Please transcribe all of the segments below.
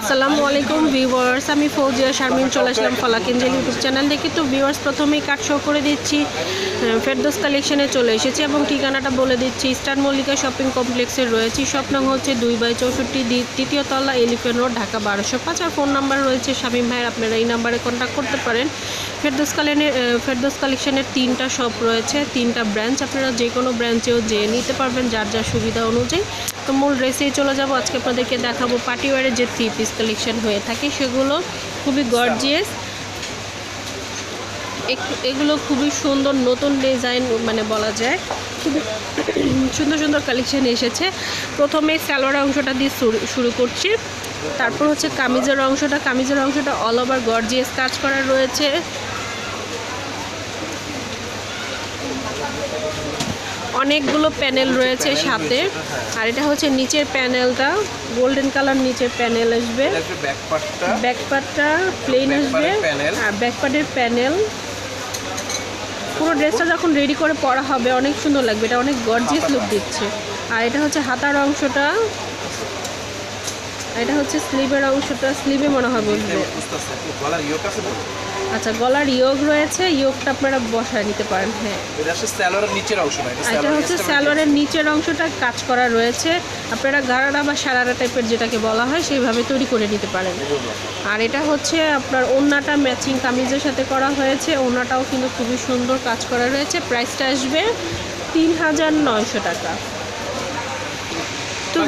আসসালামু আলাইকুম ভিউয়ার্স আমি ফৌজিয়া শারমিন, চলে আসলাম ফলাক এঞ্জেল ইউটিউব চ্যানেল দেখে। তো ভিউয়ার্স প্রথমেই কাট শো করে দিচ্ছি। ফেরদোস কালেকশনে চলে এসেছি এবং ঠিকানাটা বলে দিচ্ছি। ইস্টার্ন মল্লিকা শপিং কমপ্লেক্সে রয়েছি। শপ নং হচ্ছে দুই বাই চৌষট্টি তৃতীয় তলা এলিফেন্ট রোড ঢাকা বারোশো। পাঁচ আর ফোন নাম্বার রয়েছে শামীম ভাইয়ের। আপনারা এই নাম্বারে কন্ট্যাক্ট করতে পারেন। ফেরদোস কালেনের ফেরদোস কালেকশনের তিনটা শপ রয়েছে। তিনটা ব্রাঞ্চ আপনারা যে কোনো ব্রাঞ্চেও যেয়ে নিতে পারবেন, যার যার সুবিধা অনুযায়ী। তো মূল ড্রেসেই চলে যাব। আজকে আপনাদেরকে দেখাবো পার্টিওয়ারের যে থ্রি পিস কালেকশন হয়ে থাকে, সেগুলো খুবই গর্জিয়াস এগুলো খুবই সুন্দর নতুন ডিজাইন মানে বলা যায়, খুবই সুন্দর সুন্দর কালেকশন এসেছে। প্রথমে সালোয়ার অংশটা দিয়ে শুরু করছি। তারপর হচ্ছে কামিজের অংশটা কামিজের অংশটা অল ওভার গর্জিয়াস কাজ করা রয়েছে। অনেকগুলো প্যানেল রয়েছে সাথে। আর এটা হচ্ছে নিচের প্যানেলটা। গোল্ডেন কালার নিচের প্যানেল আসবে। এটা হচ্ছে ব্যাক পার্টটা ব্যাক পার্টটা প্লেন আসবে। আর ব্যাকপার্টের প্যানেল। পুরো ড্রেসটা যখন রেডি করে পরা হবে অনেক সুন্দর লাগবে। এটা অনেক গর্জিয়াস লুক দিচ্ছে। আর এটা হচ্ছে হাতার অংশটা। এটা হচ্ছে স্লিভের অংশটা স্লিভে মনে হয় বলবে বুঝতেছে। গলার ইয়োক আছে তো? আচ্ছা গলার ইয়োগ রয়েছে ইয়োগটা আপনারা বসায় নিতে পারেন হ্যাঁ। এটা হচ্ছে স্যালোয়ারের নিচের অংশ না এটা আর হচ্ছে স্যালোয়ারের নিচের। অংশটা কাজ করা রয়েছে। আপনারা গারারা বা সারারা টাইপের যেটাকে বলা হয় সেইভাবে তৈরি করে নিতে পারেন। আর এটা হচ্ছে আপনার ওড়নাটা ম্যাচিং কামিজের সাথে করা হয়েছে। ওড়নাটাও কিন্তু খুবই সুন্দর কাজ করা রয়েছে। প্রাইসটা আসবে তিন হাজার নয়শো টাকা।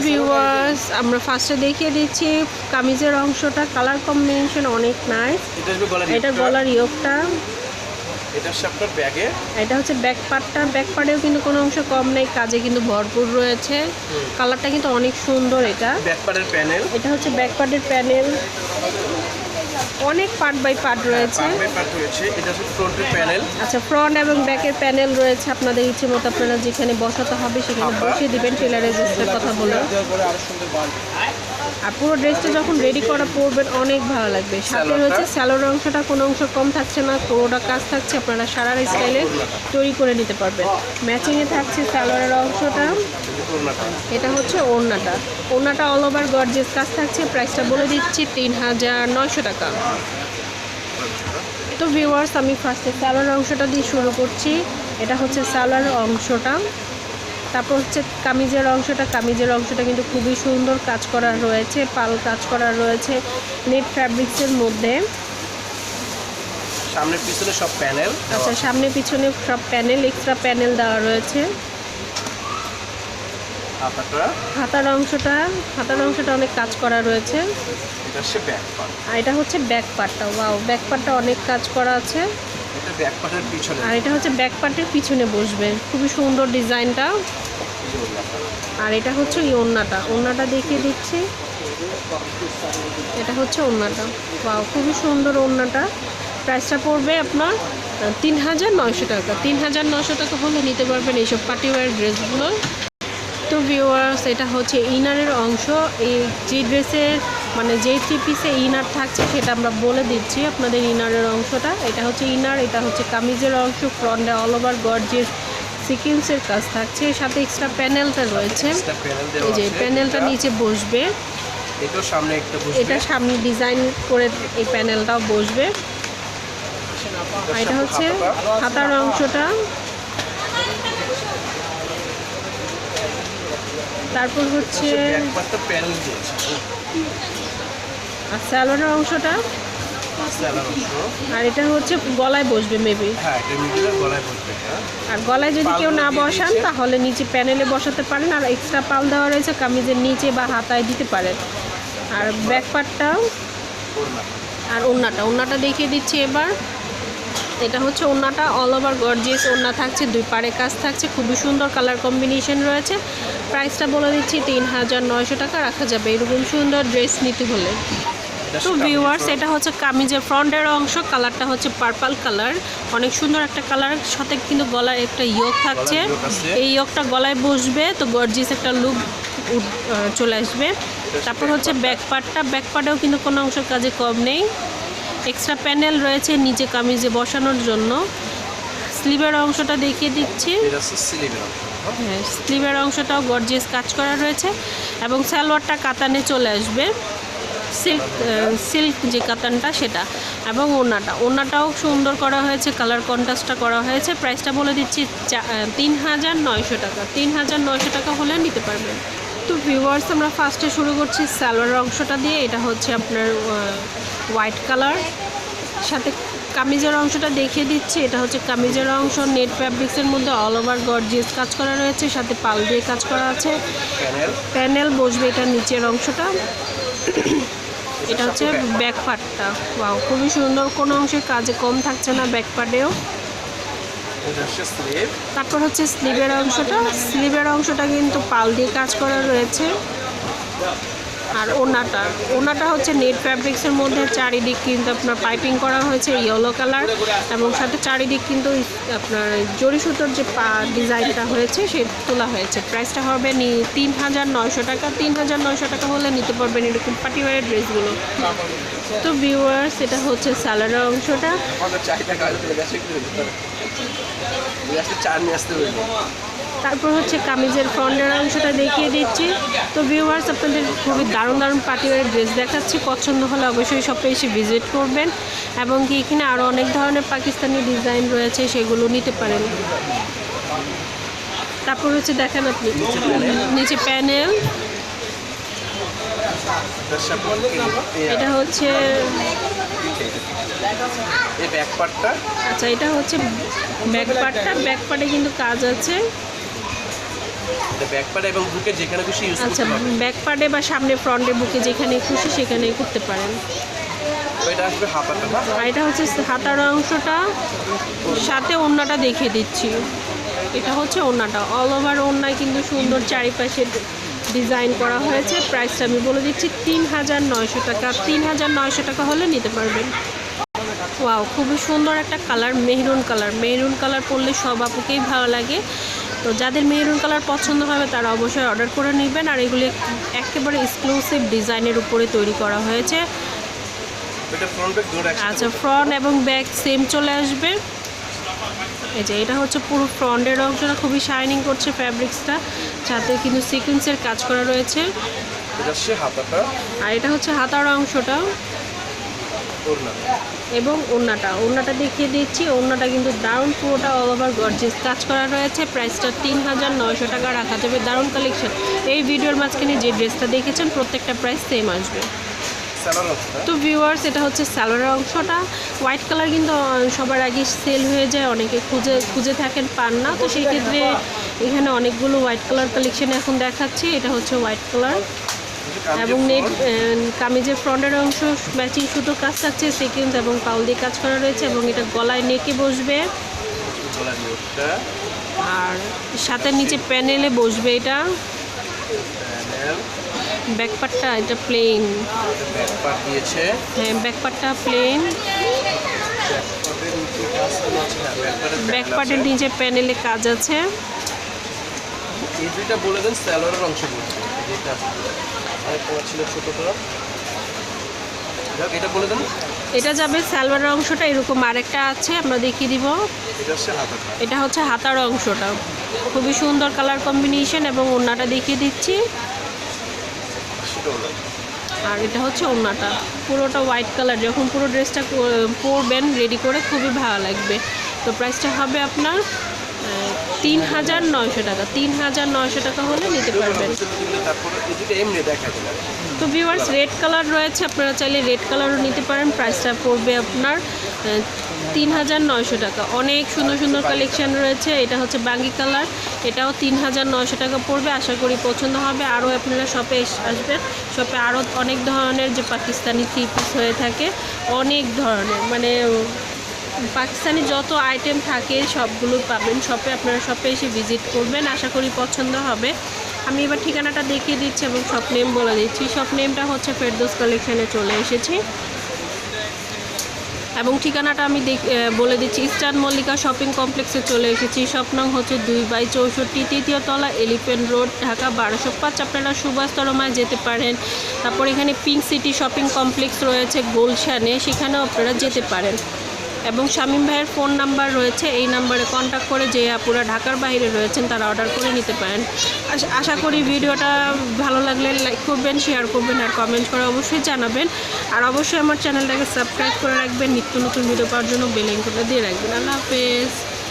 ভিউয়ার্স আমরা ফার্স্টে দেখিয়ে দিচ্ছি কামিজের অংশটা কালার কম্বিনেশন অনেক নাইস এটা গলার। ইয়োগটা। এটা হচ্ছে এটা ব্যাক পার্টটা ব্যাক পার্টেও কিন্তু কোনো অংশ কম নেই কাজে কিন্তু ভরপুর রয়েছে। কালারটা কিন্তু অনেক সুন্দর এটা। ব্যাক পার্টের প্যানেল এটা হচ্ছে ব্যাক পার্টের প্যানেল অনেক পার্ট বাই পার্ট রয়েছে। আচ্ছা ফ্রন্ট এবং ব্যাকের প্যানেল রয়েছে আপনাদের ইচ্ছে মতো আপনারা যেখানে বসাতে হবে সেখানে বসে বসিয়ে দিবেন টেলারের কথা বলে। আরও পুরো ড্রেসটা যখন রেডি করা পরবেন অনেক ভালো লাগবে। সাথে? হচ্ছে স্যালোর অংশটা কোনো অংশ কম থাকছে না পুরোটা কাজ থাকছে আপনারা সারা স্টাইলে তৈরি করে নিতে পারবেন। ম্যাচিংয়ে থাকছে স্যালোয়ারের অংশটা। এটা হচ্ছে ওড়নাটা। ওড়নাটা অল ওভার গর্জেস কাজ থাকছে প্রাইসটা বলে দিচ্ছি তিন হাজার নয়শো টাকা। তো ভিউয়ার্স আমি ফার্স্টে স্যালোয়ার অংশটা দিয়ে শুরু করছি। এটা হচ্ছে স্যালোয়ার অংশটা। তারপর হচ্ছে কামিজের অংশটা কামিজের অংশটা কিন্তু খুবই সুন্দর কাজ করা রয়েছে পাল কাজ করা রয়েছে নেট ফ্যাব্রিক্সের মধ্যে। সামনে পিছনে সব প্যানেল। আচ্ছা সামনে পিছনে সব প্যানেল এক্সট্রা প্যানেল দেওয়া রয়েছে। হাতার অংশটা হাতার অংশটা অনেক কাজ করা রয়েছে। এটা হচ্ছে ব্যাক পার্ট আর এটা হচ্ছে ব্যাক পার্টটা ওয়াও ব্যাক পার্টটা অনেক কাজ করা আছে। আর এটা হচ্ছে ব্যাক পার্টের পিছনে বসবে। খুবই সুন্দর ডিজাইনটা। আর এটা হচ্ছে এই ওড়নাটা। ওড়নাটা দেখিয়ে দিচ্ছি। এটা হচ্ছে ওড়নাটা। ওয়াও খুবই সুন্দর ওড়নাটা। প্রাইসটা পড়বে আপনার তিন হাজার নয়শো টাকা। তিন হাজার নয়শো টাকা হলে নিতে পারবেন এইসব পার্টিওয়ার ড্রেসগুলো তো ভিউয়ার্স এটা হচ্ছে ইনারের অংশ। এই যে ড্রেসের মানে যেই থ্রি পিসে ইনার থাকছে সেটা আমরা বলে দিচ্ছি আপনাদের ইনারের অংশটা। এটা হচ্ছে ইনার এটা হচ্ছে কামিজের অংশ ফ্রন্টে অল ওভার গর্জের সিকিউন্সের কাজ থাকছে। এর সাথে এক্সট্রা প্যানেলটা রয়েছে। এই যে। প্যানেলটা নিচে বসবে। এটা সামনে ডিজাইন করে এই প্যানেলটাও বসবে। আর এটা হচ্ছে হাতার অংশটা। তারপর হচ্ছে ব্যাক পার্টটা প্যানেল দিয়েছে আর স্যালোনের অংশটা? আর এটা হচ্ছে গলায় বসবে মেবি হ্যাঁ হ্যাঁ। আর গলায় যদি কেউ না বসান তাহলে নিচে প্যানেলে বসাতে পারেন আর এক্সট্রা পাল দেওয়া রয়েছে কামিজের নিচে বা হাতায় দিতে পারেন। আর ব্যাক পার্টটাও আর ওড়নাটা। ওড়নাটা দেখিয়ে দিচ্ছি এবার। এটা হচ্ছে ওড়নাটা অল ওভার গর্জিয়াস ওড়না থাকছে দুই পাড়ে কাজ থাকছে খুবই সুন্দর কালার কম্বিনেশন রয়েছে। প্রাইসটা বলে দিচ্ছি তিন হাজার নয়শো টাকা রাখা যাবে এরকম সুন্দর ড্রেস নিতে হলে। তো ভিউয়ার্স এটা হচ্ছে কামিজের ফ্রন্টের অংশ কালারটা হচ্ছে পার্পল কালার অনেক সুন্দর একটা কালার সাথে কিন্তু গলার একটা ইয়োগ থাকছে। এই ইয়োগটা গলায় বসবে তো গর্জিয়াস একটা লুক চলে আসবে। তারপর হচ্ছে ব্যাক পার্টটা ব্যাক পার্টেও কিন্তু কোনো অংশ কাজে কম নেই। এক্সট্রা প্যানেল রয়েছে নিচে কামিজে বসানোর জন্য। স্লিভের অংশটা দেখিয়ে দিচ্ছি। হ্যাঁ স্লিভের অংশটাও গর্জিয়াস কাজ করা রয়েছে। এবং সালোয়ারটা কাতানে চলে আসবে। সিল্ক সিল্ক যে কাতানটা সেটা এবং ওড়নাটা ওড়নাটাও সুন্দর করা হয়েছে কালার কন্ট্রাস্টটা করা হয়েছে। প্রাইসটা বলে দিচ্ছি চা- তিন হাজার নয়শো টাকা। তিন হাজার নয়শো টাকা হলে নিতে পারবেন। তো ভিউয়ার্স আমরা ফার্স্টে শুরু করছি সালোয়ার অংশটা দিয়ে। এটা হচ্ছে আপনার হোয়াইট কালার সাথে কামিজের অংশটা দেখিয়ে দিচ্ছি। এটা হচ্ছে কামিজের অংশ। নেট ফ্যাব্রিক্সের মধ্যে অল ওভার গর্জিয়াস কাজ করা রয়েছে। সাথে পাল দিয়ে কাজ করা আছে। প্যানেল প্যানেল বসবে এটা নিচের অংশটা। এটা হচ্ছে ব্যাক পার্টটা ওয়াও খুবই সুন্দর কোনো অংশে কাজে কম থাকছে না ব্যাক পার্টেও এটা হচ্ছে স্লিভ তারপর হচ্ছে স্লিভের অংশটা। স্লিভের অংশটা কিন্তু পাল দিয়ে কাজ করা রয়েছে। আর ওনাটা। ওনাটা হচ্ছে নেট ফ্যাব্রিক্সের মধ্যে চারিদিক কিন্তু আপনার পাইপিং করা হয়েছে ইয়েলো কালার এবং সাথে চারিদিক কিন্তু আপনার জরি সুতোর যে ডিজাইনটা হয়েছে, সে তোলা হয়েছে। প্রাইসটা হবে নি তিন হাজার নয়শো টাকা। তিন হাজার নয়শো টাকা হলে নিতে পারবেন এরকম পার্টিওয়ারের ড্রেসগুলো তো ভিউয়ার্স এটা হচ্ছে স্যালারের অংশটা। চার নিয়ে আসতে তারপর হচ্ছে কামিজের ফ্রন্টের অংশটা দেখিয়ে দিচ্ছি। তো ভিউয়ার্স আপনাদের খুবই দারুণ দারুণ পার্টিওয়ার ড্রেস দেখাচ্ছি। পছন্দ হলে অবশ্যই শপে এসে ভিজিট করবেন এবং কি এখানে আরও অনেক ধরনের পাকিস্তানি ডিজাইন রয়েছে সেগুলো নিতে পারেন। তারপর হচ্ছে দেখেন আপনি নিচে প্যানেল এটা হচ্ছে আচ্ছা এটা হচ্ছে ব্যাক পার্টটা ব্যাক পার্টে কিন্তু কাজ আছে। এটা ব্যাক পার্ট এবং বুকে যেখানে খুশি ইউজ আচ্ছা করতে পারবেন। ব্যাক পার্টে বা সামনে ফ্রন্টে বুকে যেখানে খুশি সেখানে করতে পারেন। এটা আসবে হাতাটা আর এটা হচ্ছে হাতার অংশটা সাথে ওড়নাটা দেখিয়ে দিচ্ছি। এটা হচ্ছে ওড়নাটা অল ওভার ওড়নায় কিন্তু সুন্দর চারিপাশে ডিজাইন করা হয়েছে। প্রাইসটা আমি বলে দিচ্ছি তিন হাজার নয়শো টাকা। তিন হাজার নয়শো টাকা হলে নিতে পারবেন। ওয়াও খুবই সুন্দর একটা colour maroon colour maroon colour পরলে সব আপুকেই ভালো লাগে। তো যাদের মেরুন কালার পছন্দ হবে তারা অবশ্যই অর্ডার করে নেবেন। আর এগুলি একেবারে এক্সক্লুসিভ ডিজাইনের উপরে তৈরি করা হয়েছে। আচ্ছা ফ্রন্ট এবং ব্যাক সেম চলে আসবে। এই যে এটা হচ্ছে পুরো ফ্রন্টের অংশটা খুবই শাইনিং করছে ফ্যাব্রিক্সটা সাথে কিন্তু সিকোয়েন্সের কাজ করা রয়েছে। আর এটা হচ্ছে হাতার অংশটা এবং ওড়নাটা। ওড়নাটা দেখিয়ে দিচ্ছি। ওড়নাটা কিন্তু দারুণ পুরোটা অল ওভার গর্জিয়াস কাজ করা রয়েছে প্রাইসটা তিন হাজার নয়শো টাকা রাখা যাবে দারুণ কালেকশন এই ভিডিওর মাঝখানে যে ড্রেসটা দেখেছেন প্রত্যেকটা প্রাইস সেম আসবে। তো ভিউয়ার্স এটা হচ্ছে স্যালোয়ার অংশটা। হোয়াইট কালার কিন্তু সবার আগে সেল হয়ে যায় অনেকে খুঁজে খুঁজে থাকেন পান না। তো সেই ক্ষেত্রে এখানে অনেকগুলো হোয়াইট কালার কালেকশন এখন দেখাচ্ছি। এটা হচ্ছে হোয়াইট কালার এবং নেট কামিজের ফ্রন্টের অংশ ম্যাচিং সুতো কাজ থাকছে সিকুয়েন্স এবং পাউল দিয়ে কাজ করা রয়েছে এবং এটা গলায় নেকে বসবে। আর সাথে নিচে প্যানেলে বসবে এটা। প্যানেল। ব্যাকপার্টটা এটা প্লেন। দিয়েছে। হ্যাঁ ব্যাকপার্টটা প্লেন। পার্টের নিচে প্যানেলে কাজ আছে। এই দুইটা বলে দেন স্যালোয়ারের অংশ বলছে। যেটা আরেকটা ছিল ছোটোটা যাক এটা বলে দেন। এটা যাবে সালোয়ারের অংশটা এরকম আরেকটা আছে আমরা দেখিয়ে দিব। এটা হচ্ছে এটা হাতার অংশটা। খুবই সুন্দর কালার কম্বিনেশন এবং ওড়নাটা দেখিয়ে দিচ্ছি। আর এটা হচ্ছে ওড়নাটা পুরোটা হোয়াইট কালার যখন পুরো ড্রেসটা পরবেন রেডি করে খুবই ভালো লাগবে। তো প্রাইসটা হবে আপনার তিন হাজার নয়শো টাকা। তিন হাজার নয়শো টাকা হলে নিতে পারবেন। তো ভিউয়ার্স রেড কালার রয়েছে, আপনারা চাইলে রেড কালারও নিতে পারেন। প্রাইসটা পড়বে আপনার তিন হাজার নয়শো টাকা। অনেক সুন্দর সুন্দর কালেকশন রয়েছে। এটা হচ্ছে বাঙ্গি কালার এটাও তিন হাজার নয়শো টাকা পড়বে। আশা করি পছন্দ হবে। আরও আপনারা শপে আসবেন। শপে আরও অনেক ধরনের যে পাকিস্তানি থ্রি পিস হয়ে থাকে, অনেক ধরনের। মানে পাকিস্তানি যত আইটেম থাকে, সবগুলো পাবেন। শপে আপনারা শপে এসে ভিজিট করবেন। আশা করি পছন্দ হবে। আমি এবার ঠিকানাটা দেখিয়ে দিচ্ছি এবং শপ নেম বলে দিচ্ছি। শপ নেমটা হচ্ছে ফেরদোস কালেকশানে চলে এসেছি। এবং ঠিকানাটা আমি বলে দিচ্ছি। ইস্টার্ন মল্লিকা শপিং কমপ্লেক্সে চলে এসেছি। শপ নং হচ্ছে দুই বাই চৌষট্টি, তৃতীয় তলা এলিফেন্ট রোড ঢাকা বারোশো পাঁচ। আপনারা সুভাষ তরমায় যেতে পারেন। তারপর এখানে পিঙ্ক সিটি শপিং কমপ্লেক্স রয়েছে গোলশানে সেখানেও আপনারা যেতে পারেন। এবং শামীম ভাইয়ের ফোন নাম্বার রয়েছে। এই নাম্বারে কন্ট্যাক্ট করে যে আপুরা ঢাকার বাইরে রয়েছেন, তারা অর্ডার করে নিতে পারেন। আশ- করি ভিডিওটা ভালো লাগলে লাইক করবেন শেয়ার করবেন আর কমেন্ট করে অবশ্যই জানাবেন। আর অবশ্যই আমার চ্যানেলটাকে সাবস্ক্রাইব করে রাখবেন। নিত্য নতুন ভিডিও পাওয়ার জন্য বেলাইন করে দিয়ে রাখবেন। আল্লাহ হাফেজ।